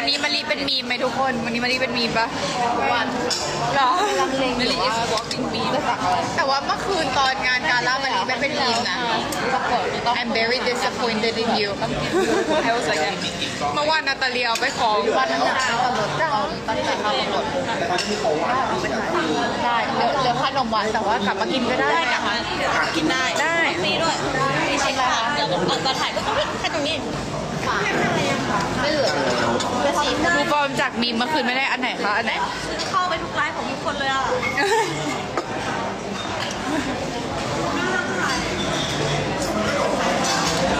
วันนี้มารีเป็นมีมไหมทุกคน วันนี้มารีเป็นมีมปะวันหรอลังเลอยู่ว่า walking meme จะสักอะไรแต่ว่าเมื่อคืนตอนงานการ่ามารีไม่เป็นมีมนะ ประกวดต้อง I'm very disappointed in you I was like เมื่อวานนาตาเลียเอาไปขอวันนั้นจะเอารถเอาตั้งใจเอารถได้เหลือเหลือขนมหวานแต่ว่ากลับมากินก็ได้นะคะ กินได้ได้มีด้วยมีเช็คค่ะเดี๋ยวก่อนก่อนถ่ายก็ต้องแค่ตรงนี้ ไม่เหลือจะชิมครูปอมจากมีมเมื่อคืนไม่ได้อันไหนคะอันไหน เข้าไปทุกไลฟ์ของทุกคนเลยอะ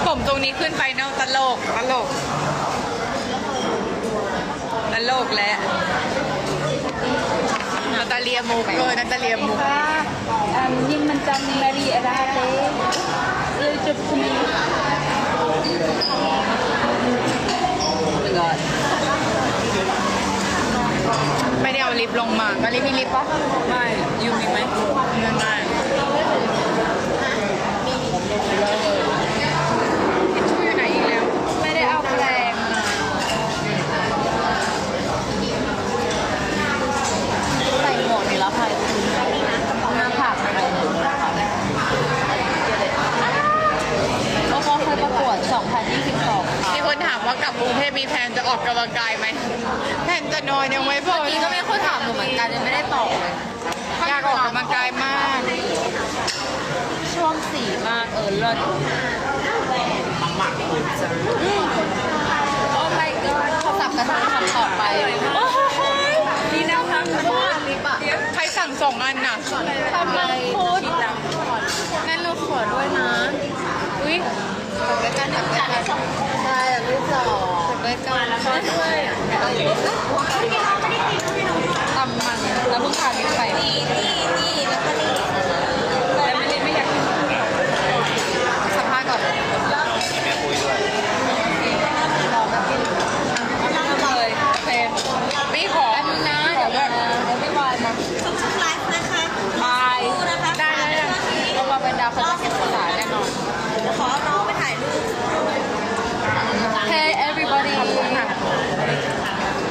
ผมตรงนี้ขึ้นไปเนาะตลกตลกตลกและนาตาเลียมุกเออนาตาเลียมุก Um, nhưng mình trong Mary ở đây thế yêu chụp cho mình ไม่ได้เอาลิฟต์ลงมามารีมีลิฟต์ปะไม่ยูมีไหมไม่ ถามว่ากลับกรุงเทพมีแผนจะออกกำลังกายไหมแผนจะนอนยังไม่พอเมื่อกี้ก็มีคนถามหนูเหมือนกันยังไม่ได้ตอบเลยอยากออกกำลังกายมาก ช่วงสีมากเออเลิศโอ้ my god เขาสับกันทำคำต่อไปนี่นะคะลิปอะใครสั่งสองอันน่ะทำไมพูดนั่นลูกขวดด้วยนะ อุ้ย ด้วยกันกับกันใช่รูปหล่อด้วยกันแล้วก็ด้วยตำมันแล้วมึงขาดไปนี่นี่นี่แล้วก็นี่ แต่ไม่ได้ไม่อยากกิน สัมภาษณ์ก่อน เลยโอเคไม่ขอ แป๊บนึงนะ ขอ เดี๋ยว แบบ นะไม่วายมา ทุกทุกไลฟ์นะคะ บาย คู่นะคะ ได้ได้ได้ เพราะว่าเป็นดาวเขาจะเก็บภาษาแน่นอน ขอน้องไปถ่ายรูป Hey everybody ขอบคุณค่ะ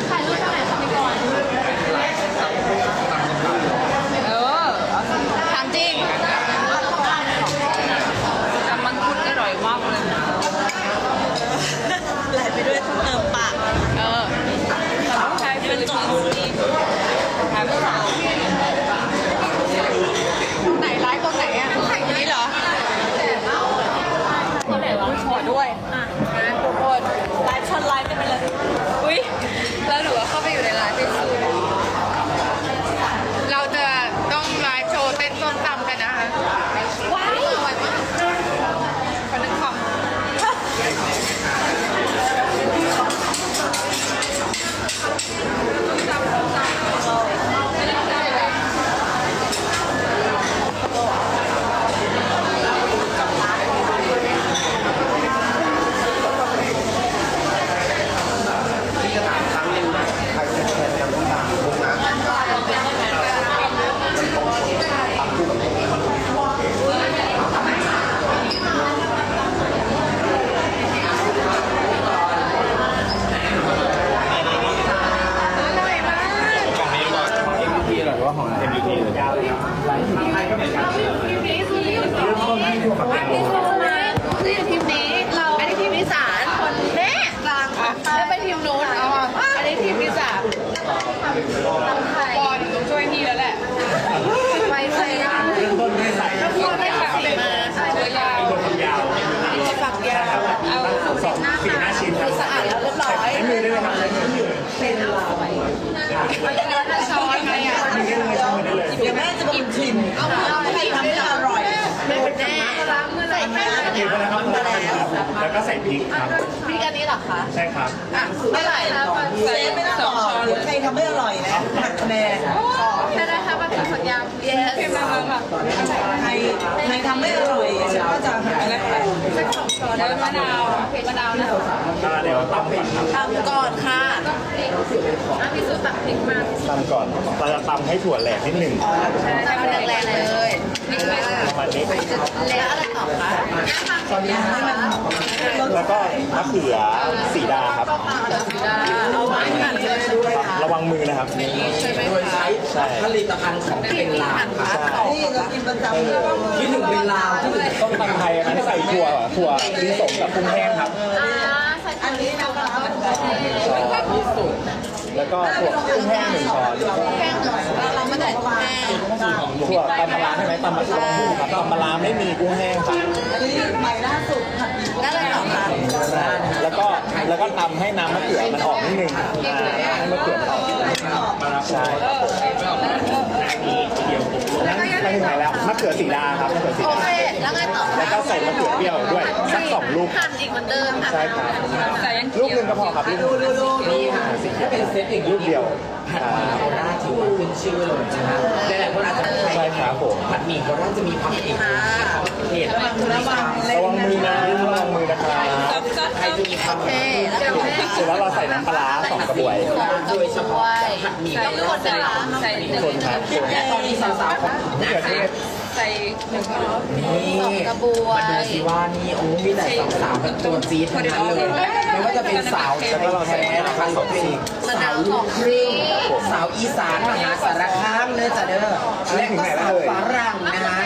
ถ่ายรูปเท่าไหร่คะพี่กรณ์ เออถามจริงแต่มันคุดอร่อยมากเลย ไหลไปด้วยเติมปาก เออแต่ต้องใช้ฟิลิปปินส์ถามสาวไหนไลฟ์ตรงไหนอะถ่ายตรงนี้เหรอขอ ด้วยนะทุกคนไลฟ์ชนไลฟ์กันไปเลย อุ้ยแล้วหนูก็เข้าไปอยู่ในไลฟ์เป็นซูเราจะต้องไลฟ์โชว์เต้นส้มตำกันนะคะ ว้าย อร่อยมากคนนึงคำ ที่จะถามครั้งหนึ่งใครจะแทนกันต้องการมุกนะมันตรงกับทำคู่กับมุก ของนี้ก่อนของ MVP หรือว่าของ MVP หรือยาวเลยครับให้ก็เป็นการเริ่มต้นให้พวกกับการ นี่ทีมนี้เราอันนี้ทีมที่สามคนแม่กลางแล้วเป็นทีมนู้นอ๋ออันนี้ทีมที่สามไทย ปอนต้องช่วยพี่แล้วแหละ ไปไปนะ เริ่มต้นให้ใส่ พวกไม่ขับมาใช่ ตัวยาว ตัวความยาว ฝักยาว เอาสองสี่หน้าชิ้นครับ สะอาดแล้วเรียบร้อย ใช้มือได้ไหมครับใช้มือ ช้อนไหมอะ มือได้เลยใช้มือได้เลย เดี๋ยวแม่จะมาชิมเอาใครทำให้อร่อย แม่แน่ ล้างมือใส่แม่กินไปแล้วครับแล้วก็ใส่พริกครับพริกอันนี้เหรอคะใช่ครับอะไม่ไหลแล้วเซฟไม่ต้องบอกใครทำไม่อร่อยนะหักคะแนนแค่ได้คะมาถึงสัญญา yes ใครใครทำไม่อร่อยฉันก็จะหาอะไรไปแล้วมะนาวมะนาวนะอ่าเดี๋ยวตำก่อนครับตำก่อนค่ะอะ พี่สุตักพริกมาตำก่อนเราจะตำให้ถั่วแหลกนิดหนึ่งตำแรงๆเลยนี่ค่ะประมาณนี้ แล้วอะไรต่อคะตอนนี้ให้มันแล้วก็มะเขือสีดาครับเอาไม้หั่นเลยระวังมือนะครับใช่ไหมโดยคะใช้ใช่ผลิตภัณฑ์ของเป็นลาวค่ะใช่นี่เรากินประจำเลยคิดถึงเป็นลาวคิดถึงต้มตำไทยอันนั้นใส่ถั่วถั่วลิสงกับกุ้งแห้งครับอ่าใส่อันนี้นะคะที่สุด แล้วก็ถั่วกุ้งแห้งหนึ่งช้อนแห้งหน่อยเราไม่ได้แห้งถั่วตำปลาใช่ไหมตำมะตูมครับตำปลาไม่มีกุ้งแห้งครับอันนี้ใหม่ล่าสุดผัดแล้วอะไรต่อคะแล้วก็แล้วก็ตำให้น้ำมะเขือมันออกนิดนึงให้มะเขือมันออกใช่นั่นนั่นถึงไหนแล้วมะ เขือสีดาครับมะเขือสีโอดา เค แล้วไงต่อแล้วก็ใส่มะเขือเปรี้ยวด้วยสักสองลูก หั่นอีกเหมือนเดิมค่ะใช่ครับลูกหนึ่งก็พอครับลูกหนึ่งนี่ค่ะถ้าเป็นเซตอย่างลูกเดียวผัดหมี่โคราชถือว่าขึ้นชื่อเลยนะคะหลายๆคนอาจจะไม่เคยใช่ครับผมผัดหมี่โคราชจะมีความเอกลักษณ์ของเผ็ดระวังระวังระวังมือนะระวังมือนะครับใครจะมีความโอเค แล้วก็เสร็จแล้วเราใส่น้ำปลาร้าสองกระบวยโดยเฉพาะผัดหมี่ต้องคนนะคะใส่หนึ่งคนครับ และตอนนี้สาวๆของ มะนะเขือเทคะศ ใส่หนึ่งช้อนนี่สองกระบวย มาดูสิว่านี่โอ้มีแต่สาวๆเป็นตัวจี๊ดทั้งนั้นเลยไม่ว่าจะเป็นสาวไทยแท้นะคะหรือเป็นมะนาวลูสอกงครึ่งสาวอีสานมหาสารคามเนื้อจ้ะเด้อและก็สาวฝรั่งนะฮะ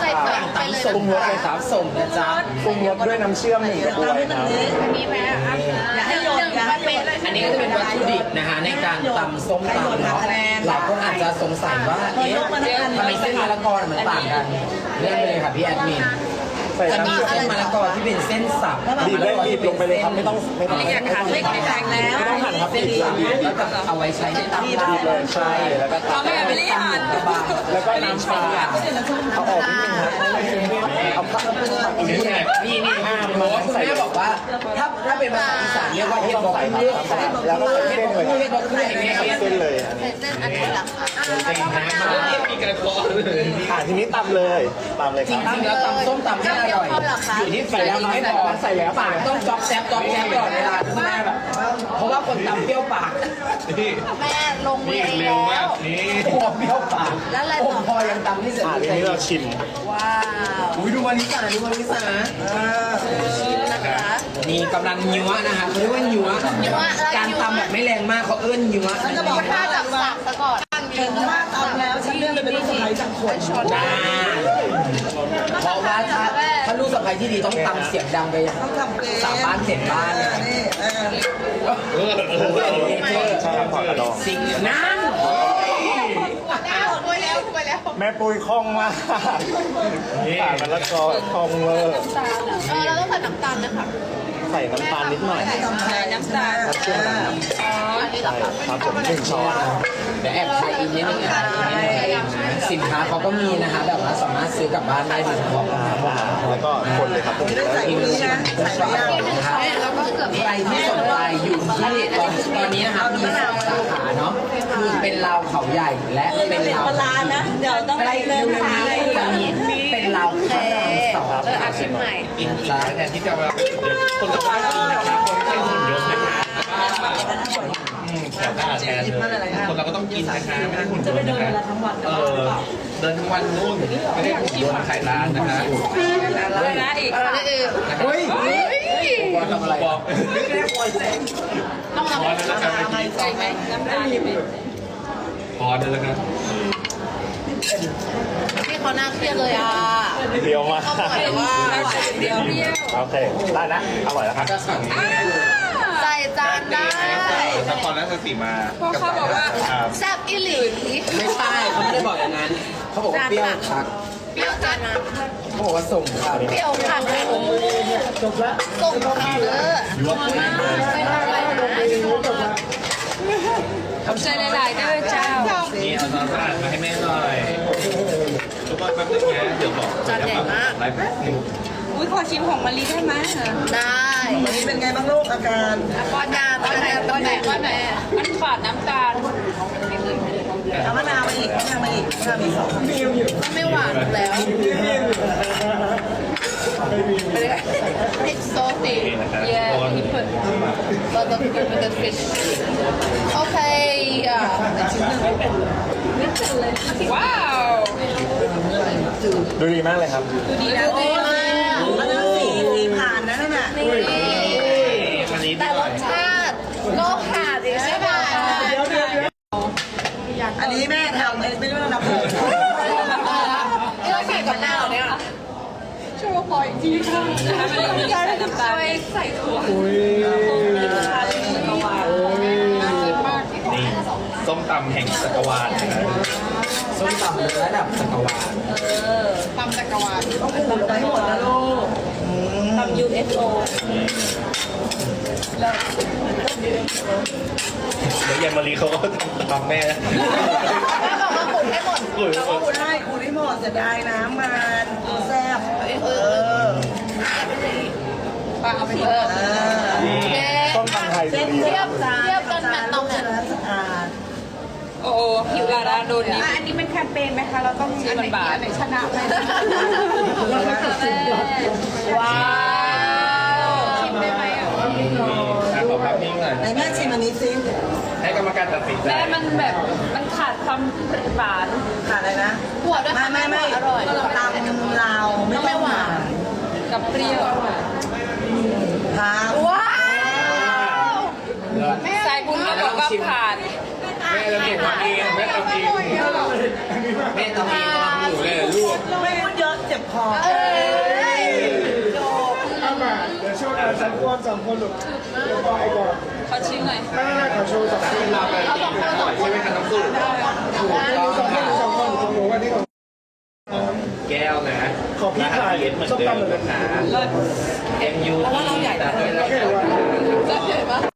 ใส่ไข่ไปเลยสมรสเลยสาวสมนะจ๊ะปรุงรสด้วยน้ำเชื่อมหนึ่งกระบวยครับมีไหมอะ นอันนี้ก็จะเป็นวัตถุดิบนะคะในการตำส้มตำเนาะหลายคนอาจจะสงสัยว่าเอ๊ะทำไมเส้นมะละกอมันต่างกันเรื่องไปเลยค่ะพี่แอดมินใส่จะมีน้ำเชื่อเส้นมมะละกอที่เป็นเส้นสับบีบเลยบีบลงไปเลยครับไม่ต้องไม่ต้องอยากหั่นเล็กไม่แพงแล้วไม่ต้องหั่นครับเส้บีนบเลยสับแล้วจะเอาไว้ใช้ในตำบีบเลยใช่แล้วก็เราไม่เอาไปรีหั่นแล้วก็น้ำปลาเอาออกนิดนึงครับเอาพักอีกนิดนึงนี่นี่ห้ามหมมาอคุณใส่แม่บอกว่าถ้าถ้าเป็นภาษาอีสานเรี ยกว่าเฮ็ดบอกเลือกแล้วก็เส้นเลยเฮ็ดบอกเลือกเนี่ยเส้นเลยอันนี้เส้นอันนี้หลักค่ะอ่าทีนี้ตำเลยตำเลยครับริงๆแล้วตำส้มตำให้อร่อยอยู่ที่ใส่แล้วไม่พอใส่แล้วปากต้องจ๊อบแจ๊บจ๊อบแจ๊บตลอดเวลาคุณแม่แบบเพราะว่าคนตำเปรี้ยวปากแม่ลงมือเองแล้วนี่พอเปรี้ยวปากแล้วอะไรต่อพอยังตำไม่เสร็จอ่าทีนี้เราชิมว้าวอุ้ยดูวันนี้สาดูวันนี้สาชิม นะคะนี่กำลังยัวนะคะเขาเรียกว่ายัวยั้วอะไรการตำแบบไม่แรงมากเขาเอื้อนยัวจะบอกถ้าจับสับซะก่อนถึงว่าตำแล้วฉันเลือกเลยเป็นลูกสะใภ้จังคนอ่าเพราะว่าถ้าถ้าลูกสะใภ้ที่ดีต้องตำเสียงดังไปสามบ้านเจ็ดบ้านเลยใช่ครับผักกระดองสิ่งนั้นไป แล้วไปแล้วแม่ปุ้ยคล่องมากผ่านมะละกอคล่องเวอร์เออเราต้องใส่น้ำตาลนะคะใส่น้ำตาลนิดหน่อยใส่น้ำตาลน้ำเชื่อมนะครับอันนี้เหรอใช่คะ ครับผมหนึ่งช้อน เดี๋ยวแอบถ่ายอินนิดนึงอะ สินค้าเขาก็มีนะคะแบบว่าสามารถซื้อกลับบ้านได้โดยเฉพาะอ่าแล้วก็คนเลยครับผมแล้วอินนิดนึงนะครับแล้วก็เกือบใครที่สนใจอยู่ที่ตอนตอนนี้นะครับมีสองสาขาเนาะคือเป็นลาวเขาใหญ่และเป็นลาวร้านนะเดี๋ยวต้องใกล้เร็วๆนี้จะมีเป็นลาวพระรามสองเอออาชิมใหม่อินจ้าแทนที่จะมาคนละบ้านนะครับคนละคน เยอะนะครับคนเราก็ต้องกินนะคะไม่ได้หุ่นยนต์นะคะเออเดินทั้งวันนู่นไม่ได้หุ่นยนต์ขายร้านนะคะแล้วนะอีกเออนี่คือเฮ้ยบอลทำอะไรบอกต้องพทำอแล้วนะครับใส่ไหมน้ำตาลพอแล้วนะครับพี่เขาน่าเครียดเลยอะเดียวมากเขาบอกว่าเดียวเดียวโอเคได้นะอร่อยแล้วครับ ได้นครราชสีมาเพราะเขาบอกว่าครับแซ่บอิหลีไม่ใช่เขาไม่ได้บอกอย่างนั้น เขาบอกว่าเปรี้ยวชักเปรี้ยวจานมาเขาบอกว่าส่งค่ะเปรี้ยวค่ะจบแล้วส่งค่ะเออมากไม่อร่อยนะใส่หลายๆเด้อเจ้านี่เอาซอสสลัดมาให้แม่หน่อยทุกคนแป๊บนึงนะเดี๋ยวบอกไลฟ์แป๊บนึง อุ้ยขอชิมของมะลิได้ไหมได้วันนี้เป็นไงบ้างลูกอาการก้อนยาก้อนไหนก้อนไหนก้อนไหนมันขาดน้ำตาลเอามะนาวมาอีกแล้วมาอีกมะนาวมาอีกไม่หวานแล้ว It's salty นะครับ yeah คน he put lot of good with the fish okay yeah ว้าวดูดีมากเลยครับดีนะดีมาก อันนั้นสีสีผ่านนะนั่นน่ะ วันนี้ แต่รสชาติก็ขาดอีกใช่ไหม อันนี้แม่ทำไม่รู้ว่าทำอะไร ที่เราใส่กับหน้าเนี่ยช่วยพออีกทีค่ะช่วยใส่ถั่ว นี่ ส้มตำแห่งจักรวาลนะครับส้มตำระดับจักรวาลตำจักรวาลต้องปรุงไปห้หมดนะลูกทำ UFO เดี๋ยวยายมารีเขาก็ทำแม่นะแม่บอกว่าหมุนให้หมดอุ้ยแล้วก็คุณให้คุณให้หมดจะได้น้ำมันแซ่บเออปลาเอาไปเถอะ เออ เย้ ต้มตำไทยดูดี เทียบเทียบกันแมตตองเนี่ย สะอาด โอ้โหหิวลาดา โดนนี้อันนี้เป็นแคมเปญไหมคะ เราต้องชื่อมันบาทอันไหนชนะไหมว้าวชิมได้ไหมอะนี่อะขอภาพนิ่งหน่อยไหนแม่ชิมอันนี้ซิให้กรรมการตัดสินใจแม่มันแบบมันขาดความหวานขาดอะไรนะหัวด้วยไม่ไม่ไม่อร่อยตำลาวไม่ต้องหวานกับเปรี้ยวทาว้าวสายบุญก็บอกว่าผ่าน ม่จะเก็บมาเองแม่ทำเองแม่ทำเองทำอยู่เลยลูกไม่พูดเยอะเจ็บคอเอ้ยเอามาเดี๋ยวโชว์กันสองคนสองคนลูกเดี๋ยวบอกไอ้ก่อนขาชิมหน่อยไม่ไม่ขอโชว์สองคนเราไปใช่ไหมคะน้ำซุปถูกต้องสองคค่ะนสองคนของหนูอันนี้ของแก้วนะขอพี่ถ่ายเหมือนส้มเดิมตำหน่อยนะคะ M U E แต่เป็นโอเคว่าเจ๋งปะ